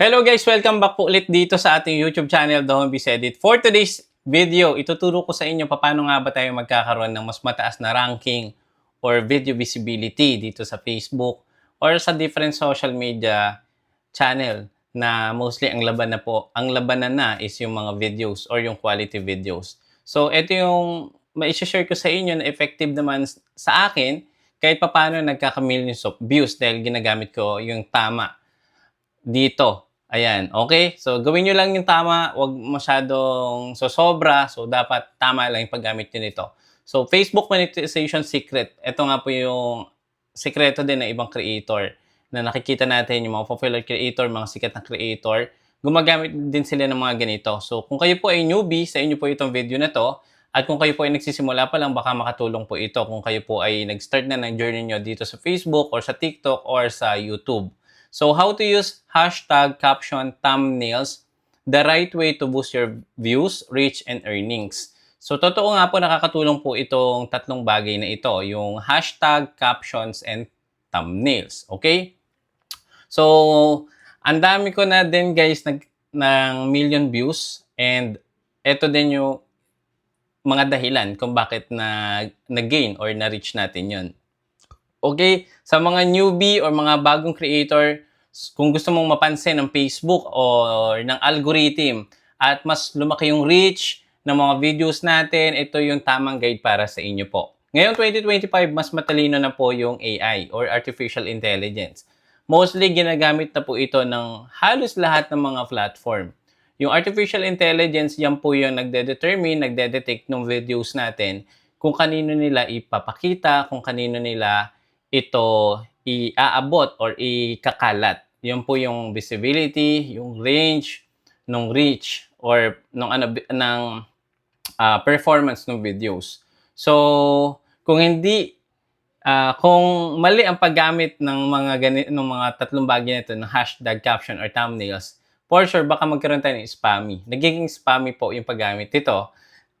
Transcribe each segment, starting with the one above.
Hello guys! Welcome back po ulit dito sa ating YouTube channel, The Home Biz Edit. For today's video, ituturo ko sa inyo paano nga ba tayo magkakaroon ng mas mataas na ranking or video visibility dito sa Facebook or sa different social media channel na mostly ang laban na po, ang labanan na is yung mga videos or yung quality videos. So, ito yung ma-share ko sa inyo na effective naman sa akin kahit paano nagkaka-millions of views dahil ginagamit ko yung tama dito. Ayan, okay? So, gawin nyo lang yung tama. Huwag masyadong sosobra. So, dapat tama lang yung paggamit nyo nito. So, Facebook monetization secret. Ito nga po yung sekreto din ng ibang creator na nakikita natin yung mga popular creator, mga sikat na creator. Gumagamit din sila ng mga ganito. So, kung kayo po ay newbie, sa inyo po itong video na to. At kung kayo po ay nagsisimula pa lang, baka makatulong po ito kung kayo po ay nag-start na ng journey nyo dito sa Facebook or sa TikTok or sa YouTube. So, how to use hashtag, caption, thumbnails, the right way to boost your views, reach, and earnings. So, totoo nga po nakakatulong po itong tatlong bagay na ito, yung hashtag, captions, and thumbnails. Okay? So, ang dami ko na din guys nag, ng million views and ito din yung mga dahilan kung bakit na na-gain or na-reach natin yon. Okay, sa mga newbie or mga bagong creator, kung gusto mong mapansin ng Facebook or ng algorithm at mas lumaki yung reach ng mga videos natin, ito yung tamang guide para sa inyo po. Ngayon 2025, mas matalino na po yung AI or Artificial Intelligence. Mostly ginagamit na po ito ng halos lahat ng mga platform. Yung Artificial Intelligence, yan po yung nagde-determine, nagde-detect ng videos natin kung kanino nila ipapakita, kung kanino nila ito iaabot or ikakalat. Yun po yung visibility, yung range, nung reach or nung ano ng uh, performance ng videos. So, kung hindi uh, kung mali ang paggamit ng mga ganit ng mga tatlong bagay nito ng hashtag caption or thumbnails, for sure baka magkaroon tayo ng spammy. Nagiging spammy po yung paggamit nito.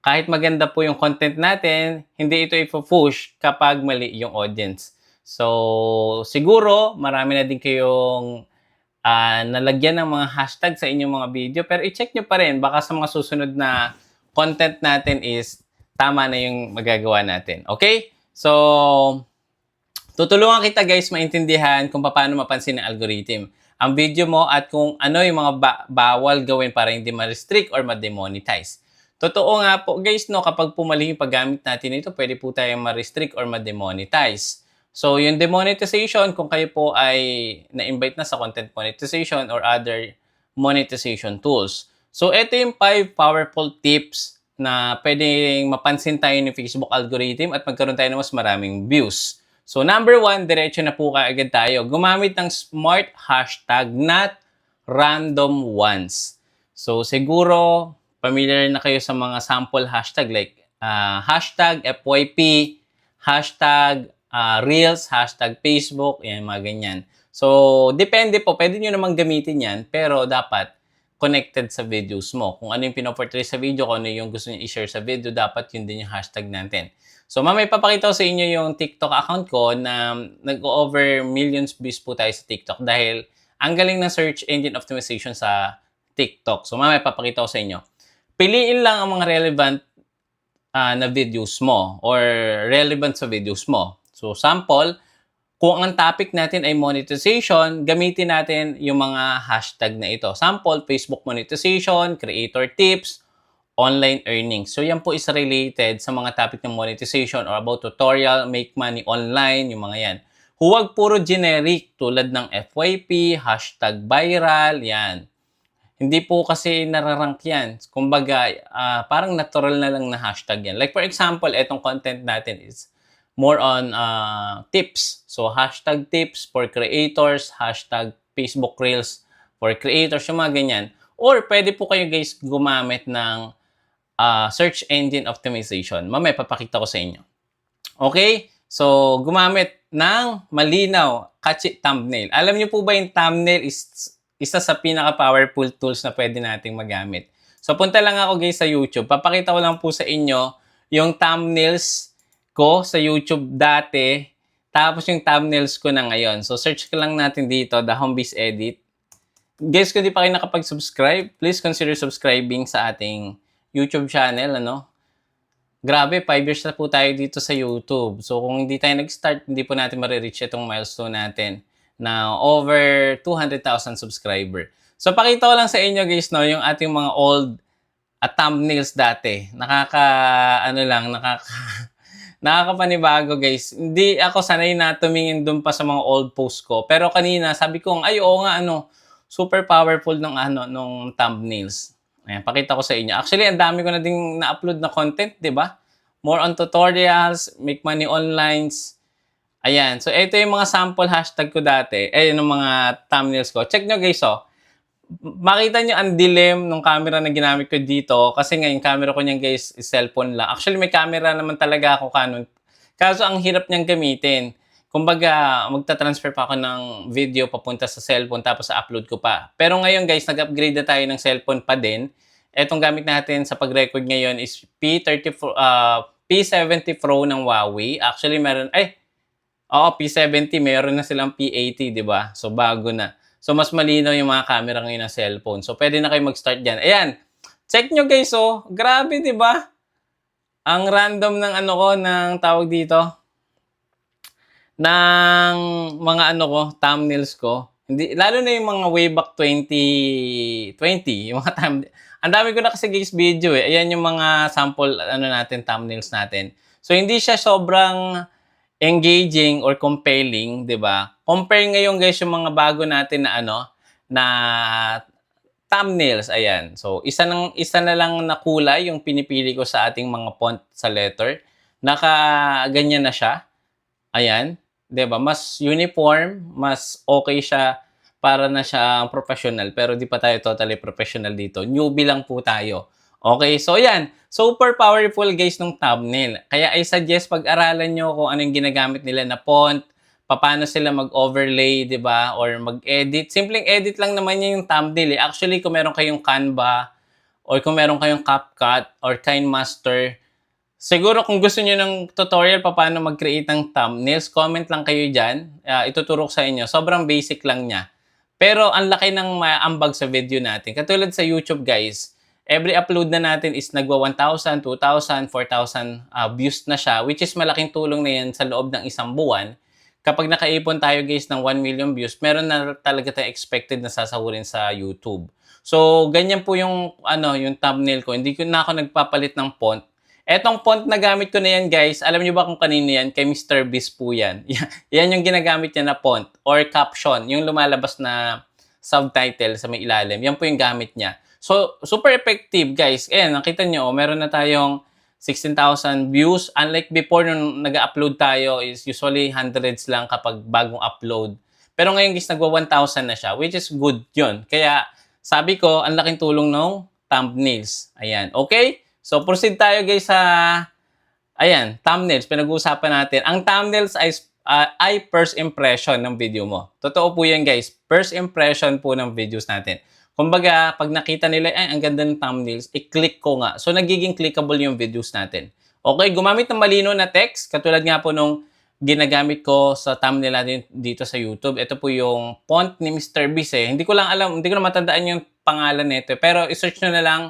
Kahit maganda po yung content natin, hindi ito ipo-push kapag mali yung audience. So, siguro, marami na din kayong uh, nalagyan ng mga hashtag sa inyong mga video. Pero i-check nyo pa rin. Baka sa mga susunod na content natin is tama na yung magagawa natin. Okay? So, tutulungan kita guys maintindihan kung paano mapansin ng algorithm ang video mo at kung ano yung mga ba- bawal gawin para hindi ma-restrict or ma-demonetize. Totoo nga po guys, no, kapag pumali yung paggamit natin ito, pwede po tayong ma-restrict or ma-demonetize. So, yung demonetization, kung kayo po ay na-invite na sa content monetization or other monetization tools. So, ito yung 5 powerful tips na pwedeng mapansin tayo ng Facebook algorithm at magkaroon tayo ng mas maraming views. So, number one, diretso na po kaagad tayo. Gumamit ng smart hashtag, not random ones. So, siguro, familiar na kayo sa mga sample hashtag like uh, hashtag FYP, hashtag uh, Reels, hashtag Facebook, yan, mga ganyan. So, depende po. Pwede nyo namang gamitin yan, pero dapat connected sa videos mo. Kung ano yung pinoportray sa video, kung ano yung gusto nyo i-share sa video, dapat yun din yung hashtag natin. So, mamay papakita ko sa inyo yung TikTok account ko na nag-over millions views po tayo sa TikTok dahil ang galing ng search engine optimization sa TikTok. So, mamay papakita ko sa inyo. Piliin lang ang mga relevant uh, na videos mo or relevant sa videos mo. So, sample, kung ang topic natin ay monetization, gamitin natin yung mga hashtag na ito. Sample, Facebook monetization, creator tips, online earnings. So, yan po is related sa mga topic ng monetization or about tutorial, make money online, yung mga yan. Huwag puro generic tulad ng FYP, hashtag viral, yan. Hindi po kasi nararank yan. Kumbaga, uh, parang natural na lang na hashtag yan. Like for example, etong content natin is more on uh, tips. So, hashtag tips for creators, hashtag Facebook Reels for creators, yung mga ganyan. Or pwede po kayo guys gumamit ng uh, search engine optimization. Mamaya papakita ko sa inyo. Okay? So, gumamit ng malinaw, catchy thumbnail. Alam niyo po ba yung thumbnail is isa sa pinaka-powerful tools na pwede nating magamit. So, punta lang ako guys sa YouTube. Papakita ko lang po sa inyo yung thumbnails ko sa YouTube dati, tapos yung thumbnails ko na ngayon. So, search ko lang natin dito, The Homebiz Edit. guys, kung di pa kayo nakapag-subscribe, please consider subscribing sa ating YouTube channel, ano? Grabe, 5 years na po tayo dito sa YouTube. So, kung hindi tayo nag-start, hindi po natin marireach itong milestone natin na over 200,000 subscriber. So, pakita ko lang sa inyo guys, no, yung ating mga old at thumbnails dati. Nakaka, ano lang, nakaka, nakakapanibago guys. Hindi ako sanay na tumingin dun pa sa mga old posts ko. Pero kanina, sabi ko, ay oo nga, ano, super powerful ng ano, nung thumbnails. Ayan, pakita ko sa inyo. Actually, ang dami ko na ding na-upload na content, di ba? More on tutorials, make money online. Ayan. So, ito yung mga sample hashtag ko dati. Eh, yung mga thumbnails ko. Check nyo guys, oh makita nyo ang dilim ng camera na ginamit ko dito kasi nga yung camera ko niyan guys is cellphone lang. Actually may camera naman talaga ako Canon. Kaso ang hirap niyang gamitin. Kumbaga, magta-transfer pa ako ng video papunta sa cellphone tapos sa-upload ko pa. Pero ngayon guys, nag-upgrade na tayo ng cellphone pa din. Etong gamit natin sa pag-record ngayon is P30 uh, P70 Pro ng Huawei. Actually, meron, ay, oo, P70, meron na silang P80, di ba? So, bago na. So, mas malinaw yung mga camera ngayon ng cellphone. So, pwede na kayo mag-start dyan. Ayan. Check nyo guys, oh. Grabe, di ba? Ang random ng ano ko, ng tawag dito. Ng mga ano ko, thumbnails ko. Hindi, lalo na yung mga way back 2020, yung mga thumbnails. Ang dami ko na kasi guys video eh. Ayan yung mga sample ano natin, thumbnails natin. So, hindi siya sobrang engaging or compelling, 'di ba? Compare ngayon guys yung mga bago natin na ano na thumbnails, ayan. So, isa nang isa na lang na kulay yung pinipili ko sa ating mga font sa letter. Naka ganyan na siya. Ayan, 'di ba? Mas uniform, mas okay siya para na siya professional pero di pa tayo totally professional dito. Newbie lang po tayo. Okay, so yan. Super powerful guys ng thumbnail. Kaya I suggest pag-aralan nyo kung ano yung ginagamit nila na font, paano sila mag-overlay, di ba? Or mag-edit. Simpleng edit lang naman yun yung thumbnail. Eh. Actually, kung meron kayong Canva, or kung meron kayong CapCut, or KineMaster, siguro kung gusto niyo ng tutorial paano mag-create ng thumbnails, comment lang kayo dyan. Uh, ituturo ko sa inyo. Sobrang basic lang niya. Pero ang laki ng maambag sa video natin. Katulad sa YouTube guys, every upload na natin is nagwa 1,000, 2,000, 4,000 uh, views na siya, which is malaking tulong na yan sa loob ng isang buwan. Kapag nakaipon tayo guys ng 1 million views, meron na talaga tayo expected na sasahurin sa YouTube. So, ganyan po yung, ano, yung thumbnail ko. Hindi ko na ako nagpapalit ng font. Etong font na gamit ko na yan guys, alam niyo ba kung kanino yan? Kay Mr. Beast po yan. yan yung ginagamit niya na font or caption, yung lumalabas na subtitle sa may ilalim. Yan po yung gamit niya. So, super effective, guys. Ayan, nakita nyo, oh, meron na tayong 16,000 views. Unlike before, nung nag-upload tayo, is usually hundreds lang kapag bagong upload. Pero ngayon, guys, nagwa 1,000 na siya, which is good yun. Kaya, sabi ko, ang laking tulong ng thumbnails. Ayan, okay? So, proceed tayo, guys, sa... Ayan, thumbnails. Pinag-uusapan natin. Ang thumbnails ay uh, ay first impression ng video mo. Totoo po yan guys. First impression po ng videos natin. Kumbaga, pag nakita nila, ay, ang ganda ng thumbnails, i-click ko nga. So, nagiging clickable yung videos natin. Okay, gumamit ng malino na text, katulad nga po nung ginagamit ko sa thumbnail natin dito sa YouTube. Ito po yung font ni Mr. Beast eh. Hindi ko lang alam, hindi ko na matandaan yung pangalan nito. Pero i-search nyo na lang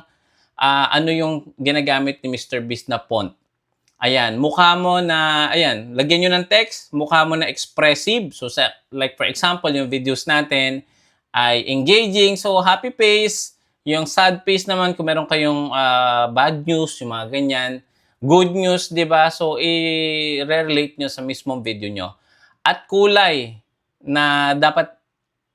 uh, ano yung ginagamit ni Mr. Beast na font. Ayan, mukha mo na, ayan, lagyan nyo ng text, mukha mo na expressive. So, sa, like for example, yung videos natin, ay engaging. So, happy face. Yung sad face naman, kung meron kayong uh, bad news, yung mga ganyan. Good news, di ba? So, i-relate nyo sa mismong video nyo. At kulay na dapat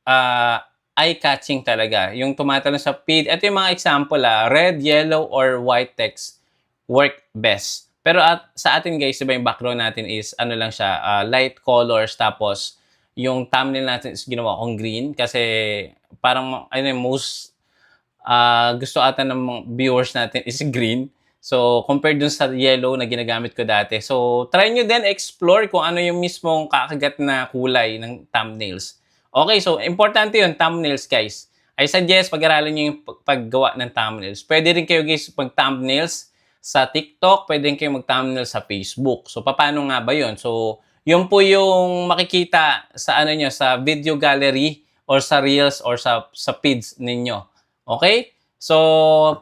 uh, eye-catching talaga. Yung tumatalon sa feed. Ito yung mga example, ah, red, yellow, or white text work best. Pero at, sa atin guys, diba yung background natin is ano lang siya, uh, light colors, tapos yung thumbnail natin is ginawa kong green kasi parang ano most uh, gusto ata ng mga viewers natin is green. So, compared dun sa yellow na ginagamit ko dati. So, try nyo din explore kung ano yung mismong kakagat na kulay ng thumbnails. Okay, so importante yun, thumbnails guys. I suggest pag-aralan nyo yung paggawa ng thumbnails. Pwede rin kayo guys pag-thumbnails sa TikTok, pwede rin kayo mag-thumbnail sa Facebook. So, paano nga ba yun? So, yun po yung makikita sa ano nyo, sa video gallery or sa reels or sa sa feeds ninyo. Okay? So,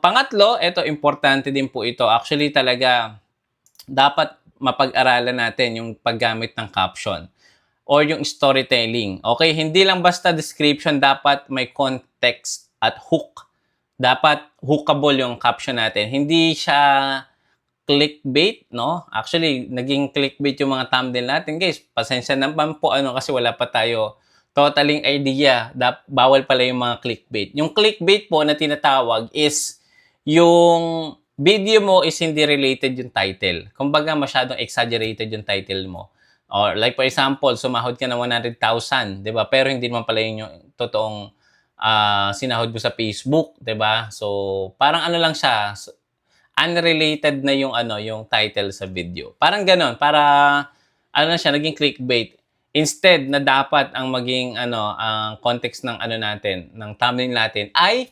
pangatlo, ito importante din po ito. Actually talaga dapat mapag-aralan natin yung paggamit ng caption or yung storytelling. Okay, hindi lang basta description, dapat may context at hook. Dapat hookable yung caption natin. Hindi siya clickbait, no? Actually, naging clickbait yung mga thumbnail natin, guys. Pasensya naman po ano kasi wala pa tayo totaling idea. Dap, bawal pala yung mga clickbait. Yung clickbait po na tinatawag is yung video mo is hindi related yung title. Kumbaga masyadong exaggerated yung title mo. Or like for example, sumahod ka ng 100,000, 'di ba? Pero hindi naman pala yun yung totoong ah, sinahod mo sa Facebook, 'di ba? So, parang ano lang siya, unrelated na yung ano, yung title sa video. Parang ganon, para ano na siya, naging clickbait. Instead na dapat ang maging ano, ang context ng ano natin, ng thumbnail natin ay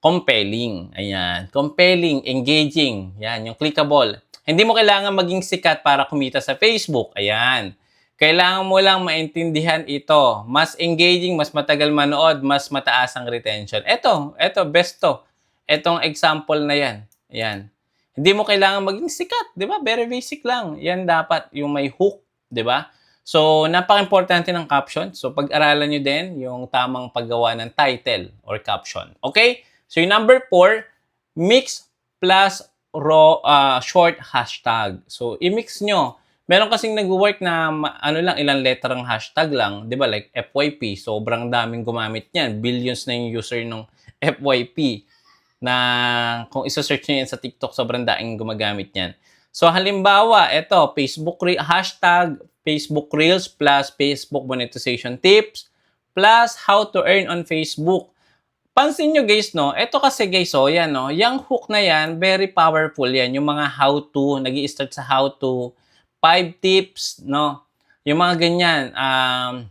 compelling. Ayan. Compelling, engaging. Yan, yung clickable. Hindi mo kailangan maging sikat para kumita sa Facebook. Ayan. Kailangan mo lang maintindihan ito. Mas engaging, mas matagal manood, mas mataas ang retention. Ito, ito, best to. Itong example na yan. Ayan. Hindi mo kailangan maging sikat, 'di ba? Very basic lang. Yan dapat yung may hook, 'di ba? So, napaka-importante ng caption. So, pag-aralan nyo din yung tamang paggawa ng title or caption. Okay? So, yung number four, mix plus raw, ah, short hashtag. So, i-mix nyo. Meron kasing nag-work na ano lang, ilang letter ang hashtag lang. Di ba? Like FYP. Sobrang daming gumamit niyan. Billions na yung user ng FYP na kung isa-search nyo yan sa TikTok, sobrang daing gumagamit yan. So, halimbawa, ito, Facebook re- hashtag Facebook Reels plus Facebook monetization tips plus how to earn on Facebook. Pansin nyo guys, no? Ito kasi guys, oh, yan, no? Yung hook na yan, very powerful yan. Yung mga how to, nag start sa how to, five tips, no? Yung mga ganyan, um,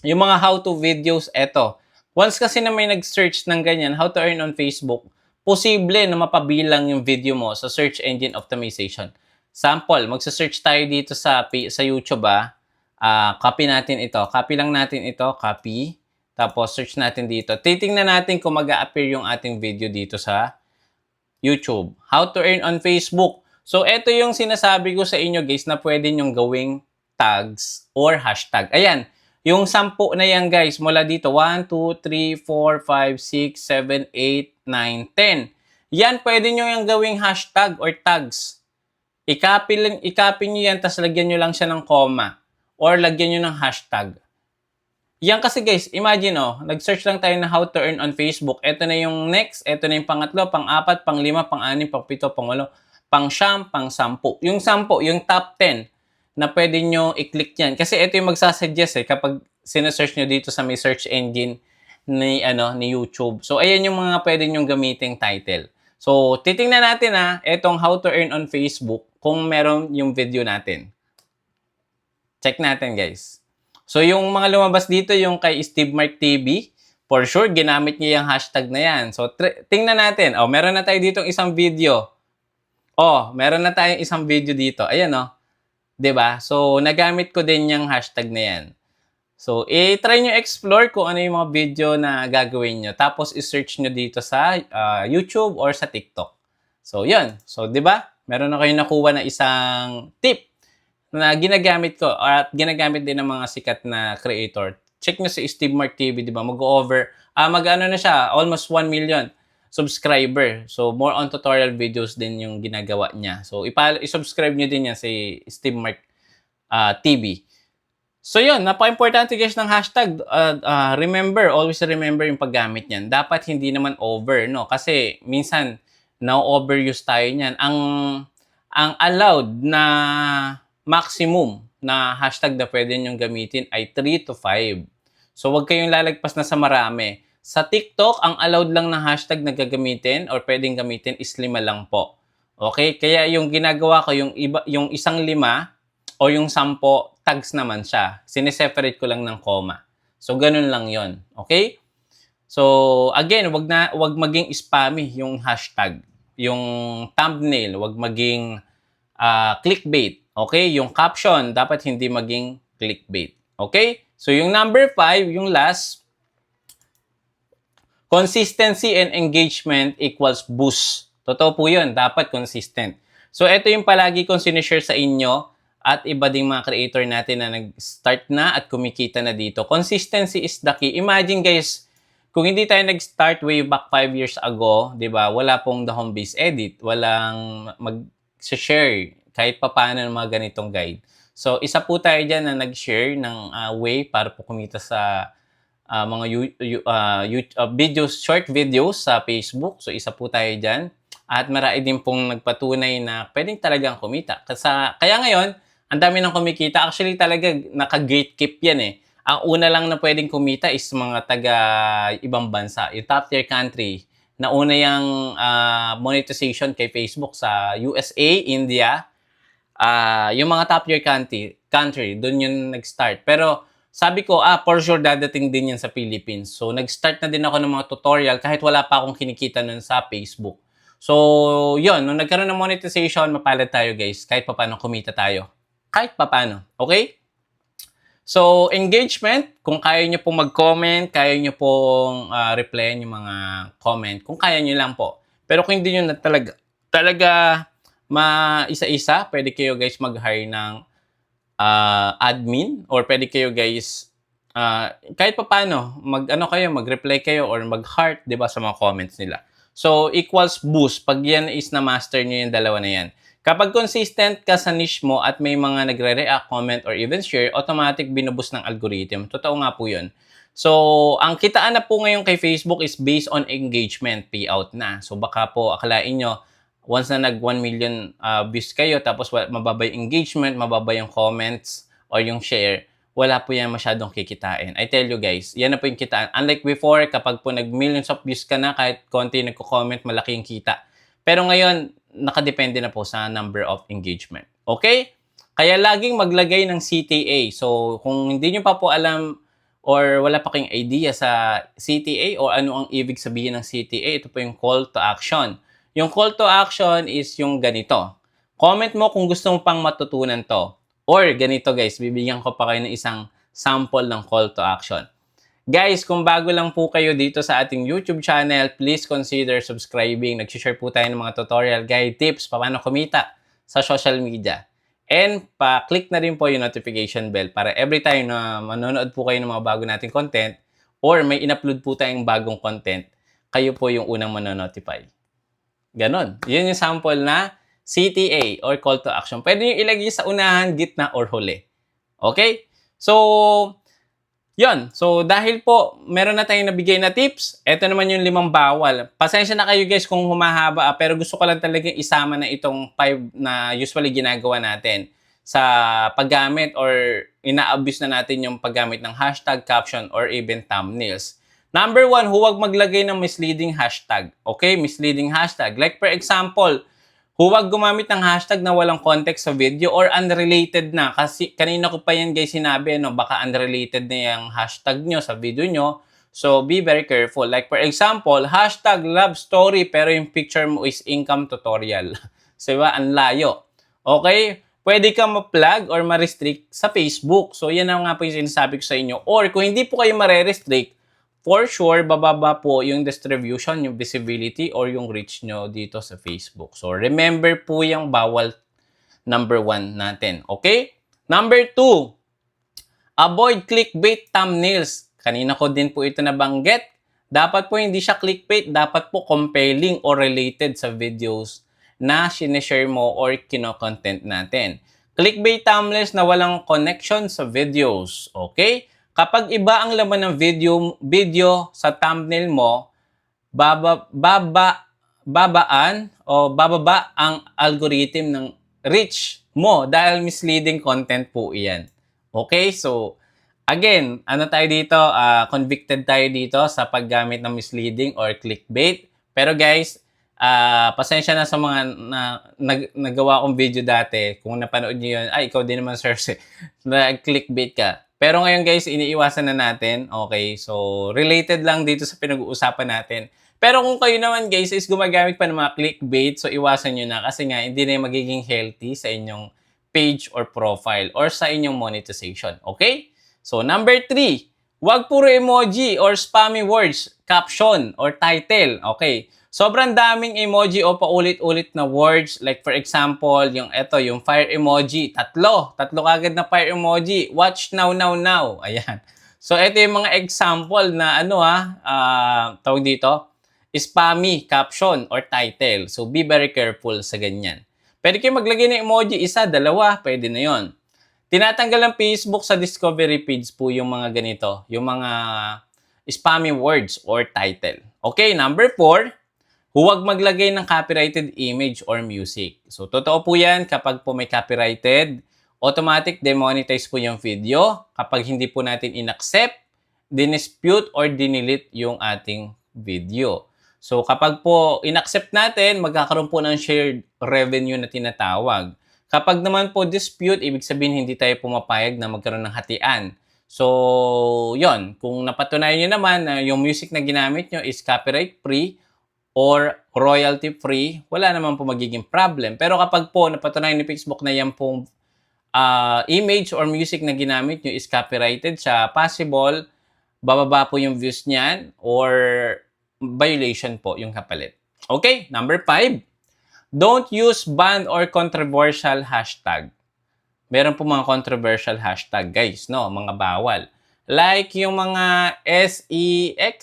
yung mga how to videos, eto. Once kasi na may nag-search ng ganyan, how to earn on Facebook, posible na mapabilang yung video mo sa search engine optimization. Sample, magsa-search tayo dito sa sa YouTube ah. Ah, copy natin ito. Copy lang natin ito, copy. Tapos search natin dito. Titingnan natin kung mag-a-appear yung ating video dito sa YouTube. How to earn on Facebook. So, ito yung sinasabi ko sa inyo guys na pwede nyong gawing tags or hashtag. Ayan, yung sampu na yan guys, mula dito, 1, 2, 3, 4, 5, 6, 7, 8, 9, 10. Yan, pwede nyo yung gawing hashtag or tags. I-copy, lang, i-copy nyo yan, tapos lagyan nyo lang siya ng comma. Or lagyan nyo ng hashtag. Yan kasi guys, imagine oh, nag-search lang tayo na how to earn on Facebook. Ito na yung next, ito na yung pangatlo, pang-apat, pang-lima, pang-anim, pang-pito, pang-walo, pang-siyam, pang-sampu. Yung sampu, yung top 10 na pwede nyo i-click yan. Kasi ito yung magsasuggest eh, kapag sinesearch nyo dito sa may search engine ni, ano, ni YouTube. So, ayan yung mga pwede nyo gamiting title. So, titingnan natin ha, itong how to earn on Facebook kung meron yung video natin. Check natin guys. So, yung mga lumabas dito, yung kay Steve Mark TV, for sure, ginamit niya yung hashtag na yan. So, tingnan natin. Oh, meron na tayo dito isang video. Oh, meron na tayong isang video dito. Ayan, oh. 'Di ba? So, nagamit ko din yung hashtag na yan. So, i-try nyo explore kung ano yung mga video na gagawin nyo. Tapos, i-search nyo dito sa ah, YouTube or sa TikTok. So, yun. So, di ba? Meron na kayo nakuha na isang tip na ginagamit ko at ginagamit din ng mga sikat na creator. Check nyo si Steve Mark TV, di ba? Mag-over, ah mag-ano na siya, almost 1 million subscriber. So, more on tutorial videos din yung ginagawa niya. So, i-subscribe nyo din yan si Steve Mark ah, TV. So, yun. Napaka-importante guys ng hashtag. Uh, uh, remember, always remember yung paggamit niyan. Dapat hindi naman over, no? Kasi, minsan, na-overuse tayo niyan. Ang, ang allowed na maximum na hashtag na pwede niyong gamitin ay 3 to 5. So, wag kayong lalagpas na sa marami. Sa TikTok, ang allowed lang na hashtag na gagamitin or pwedeng gamitin is lima lang po. Okay? Kaya yung ginagawa ko, yung, iba, yung isang lima o yung sampo, tags naman siya. Sineseparate ko lang ng comma. So, ganun lang yon Okay? So, again, wag na wag maging spammy yung hashtag. Yung thumbnail, wag maging ah, clickbait. Okay? Yung caption, dapat hindi maging clickbait. Okay? So, yung number five, yung last, Consistency and engagement equals boost. Totoo po yun. Dapat consistent. So, ito yung palagi kong sinishare sa inyo at iba ding mga creator natin na nag-start na at kumikita na dito. Consistency is the key. Imagine guys, kung hindi tayo nag-start way back 5 years ago, 'di ba? Wala pong the home base edit, walang mag-share kahit papaano ng mga ganitong guide. So, isa po tayo diyan na nag-share ng uh, way para po kumita sa uh, mga you, you, uh, you, uh, videos, short videos sa Facebook. So, isa po tayo diyan. At marami din pong nagpatunay na pwedeng talagang kumita. Kasa, kaya ngayon, ang dami nang kumikita. Actually, talaga naka-gatekeep yan eh. Ang una lang na pwedeng kumita is mga taga ibang bansa. Yung top tier country. Na una yung uh, monetization kay Facebook sa USA, India. Uh, yung mga top tier country, country doon yung nag-start. Pero sabi ko, ah, for sure dadating din yan sa Philippines. So, nag-start na din ako ng mga tutorial kahit wala pa akong kinikita nun sa Facebook. So, yun, nung nagkaroon ng monetization, mapalad tayo guys, kahit paano kumita tayo. Kahit paano, okay? So, engagement, kung kaya nyo pong mag-comment, kaya nyo pong uh, replyan yung mga comment, kung kaya nyo lang po. Pero kung hindi nyo na talaga, talaga ma-isa-isa, pwede kayo guys mag-hire ng uh, admin or pwede kayo guys uh, kahit pa paano, mag ano kayo, mag-reply kayo or mag-heart, 'di ba, sa mga comments nila. So, equals boost. Pag yan is na-master nyo yung dalawa na yan. Kapag consistent ka sa niche mo at may mga nagre-react, comment, or even share, automatic binuboost ng algorithm. Totoo nga po yun. So, ang kitaan na po ngayon kay Facebook is based on engagement payout na. So, baka po akalain nyo, once na nag 1 million uh, views kayo, tapos mababa yung engagement, mababa yung comments, or yung share, wala po yan masyadong kikitain. I tell you guys, yan na po yung kitaan. Unlike before, kapag po nag millions of views ka na, kahit konti nagko-comment, malaki yung kita. Pero ngayon, nakadepende na po sa number of engagement. Okay? Kaya laging maglagay ng CTA. So, kung hindi nyo pa po alam or wala pa kayong idea sa CTA o ano ang ibig sabihin ng CTA, ito po yung call to action. Yung call to action is yung ganito. Comment mo kung gusto mo pang matutunan to. Or ganito guys, bibigyan ko pa kayo ng isang sample ng call to action. Guys, kung bago lang po kayo dito sa ating YouTube channel, please consider subscribing. Nag-share po tayo ng mga tutorial, guide, tips, paano kumita sa social media. And pa-click na rin po yung notification bell para every time na manonood po kayo ng mga bago nating content or may in-upload po tayong bagong content, kayo po yung unang manonotify. Ganon. Yun yung sample na CTA or call to action. Pwede nyo ilagay sa unahan, gitna, or huli. Okay? So, yon. So, dahil po, meron na tayong nabigay na tips, ito naman yung limang bawal. Pasensya na kayo guys kung humahaba, ah, pero gusto ko lang talaga isama na itong five na usually ginagawa natin sa paggamit or ina-abuse na natin yung paggamit ng hashtag, caption, or even thumbnails. Number one, huwag maglagay ng misleading hashtag. Okay? Misleading hashtag. Like for example, Huwag gumamit ng hashtag na walang context sa video or unrelated na. Kasi kanina ko pa yan guys sinabi, no, baka unrelated na yung hashtag nyo sa video nyo. So, be very careful. Like for example, hashtag love story pero yung picture mo is income tutorial. so, diba? Ang layo. Okay? Pwede ka ma-plug or ma-restrict sa Facebook. So, yan ang nga po yung sinasabi ko sa inyo. Or kung hindi po kayo ma-restrict, for sure, bababa po yung distribution, yung visibility, or yung reach nyo dito sa Facebook. So, remember po yung bawal number one natin. Okay? Number two, avoid clickbait thumbnails. Kanina ko din po ito nabanggit. Dapat po hindi siya clickbait, dapat po compelling or related sa videos na sineshare mo or kino-content natin. Clickbait thumbnails na walang connection sa videos. Okay? Kapag iba ang laman ng video, video sa thumbnail mo, baba, baba, babaan o bababa ang algorithm ng reach mo dahil misleading content po iyan. Okay? So, again, ano tayo dito? Uh, convicted tayo dito sa paggamit ng misleading or clickbait. Pero guys, uh, pasensya na sa mga na, nag, nagawa kong video dati. Kung napanood niyo yun, ay, ikaw din naman, sir, nag-clickbait ka. Pero ngayon guys, iniiwasan na natin. Okay, so related lang dito sa pinag-uusapan natin. Pero kung kayo naman guys is gumagamit pa ng mga clickbait, so iwasan nyo na kasi nga hindi na magiging healthy sa inyong page or profile or sa inyong monetization. Okay? So number three, Huwag puro emoji or spammy words, caption or title. Okay. Sobrang daming emoji o paulit-ulit na words. Like for example, yung eto, yung fire emoji. Tatlo. Tatlo kagad na fire emoji. Watch now, now, now. Ayan. So, ito yung mga example na ano ha, ah, tawag dito, spammy caption or title. So, be very careful sa ganyan. Pwede kayo maglagay ng emoji, isa, dalawa, pwede na yon. Tinatanggal ng Facebook sa discovery page po yung mga ganito, yung mga spammy words or title. Okay, number four, huwag maglagay ng copyrighted image or music. So, totoo po yan kapag po may copyrighted, automatic demonetize po yung video kapag hindi po natin inaccept, dinispute, or dinelete yung ating video. So, kapag po inaccept natin, magkakaroon po ng shared revenue na tinatawag. Kapag naman po dispute, ibig sabihin hindi tayo pumapayag na magkaroon ng hatian. So, yon Kung napatunayan nyo naman na yung music na ginamit nyo is copyright free or royalty free, wala naman po magiging problem. Pero kapag po napatunayan ni Facebook na yan pong ah, image or music na ginamit nyo is copyrighted siya, possible, bababa po yung views niyan or violation po yung kapalit. Okay, number five. Don't use banned or controversial hashtag. Meron po mga controversial hashtag, guys, no? Mga bawal. Like yung mga SEX,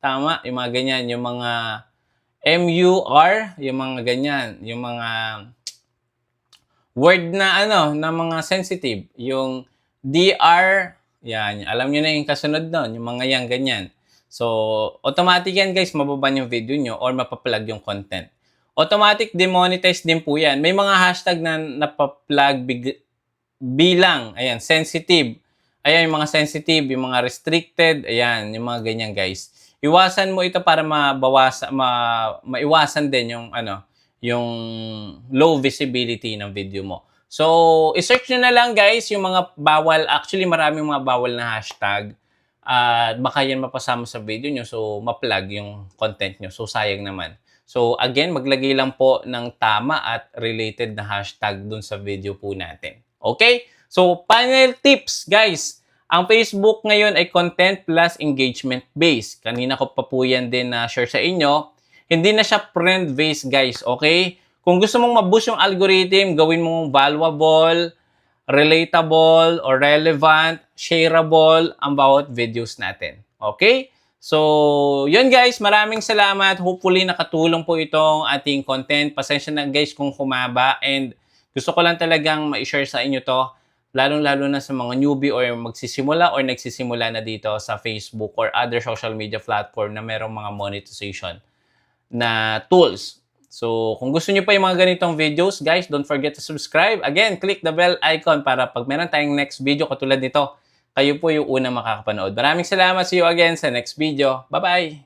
tama? Yung mga ganyan, yung mga MUR, yung mga ganyan, yung mga word na ano, na mga sensitive, yung DR, yan, alam nyo na yung kasunod nun, yung mga yan, ganyan. So, automatic yan guys, mababan yung video nyo or mapaplug yung content. Automatic demonetize din po yan. May mga hashtag na napaplug big, bilang, ayan, sensitive. Ayan, yung mga sensitive, yung mga restricted, ayan, yung mga ganyan guys. Iwasan mo ito para mabawasan, ma, maiwasan din yung ano, yung low visibility ng video mo. So, isearch nyo na lang guys yung mga bawal, actually maraming mga bawal na hashtag at baka yan mapasama sa video nyo so ma-plug yung content nyo. So sayang naman. So again, maglagay lang po ng tama at related na hashtag dun sa video po natin. Okay? So final tips guys. Ang Facebook ngayon ay content plus engagement based. Kanina ko pa po yan din na share sa inyo. Hindi na siya friend based guys. Okay? Kung gusto mong maboost yung algorithm, gawin mong valuable, relatable or relevant, shareable ang bawat videos natin. Okay? So, yun guys, maraming salamat. Hopefully nakatulong po itong ating content. Pasensya na guys kung humaba and gusto ko lang talagang ma-share sa inyo to lalong-lalo na sa mga newbie or magsisimula or nagsisimula na dito sa Facebook or other social media platform na merong mga monetization na tools. So, kung gusto niyo pa yung mga ganitong videos, guys, don't forget to subscribe. Again, click the bell icon para pag meron tayong next video katulad nito, kayo po yung una makakapanood. Maraming salamat. See you again sa next video. Bye-bye!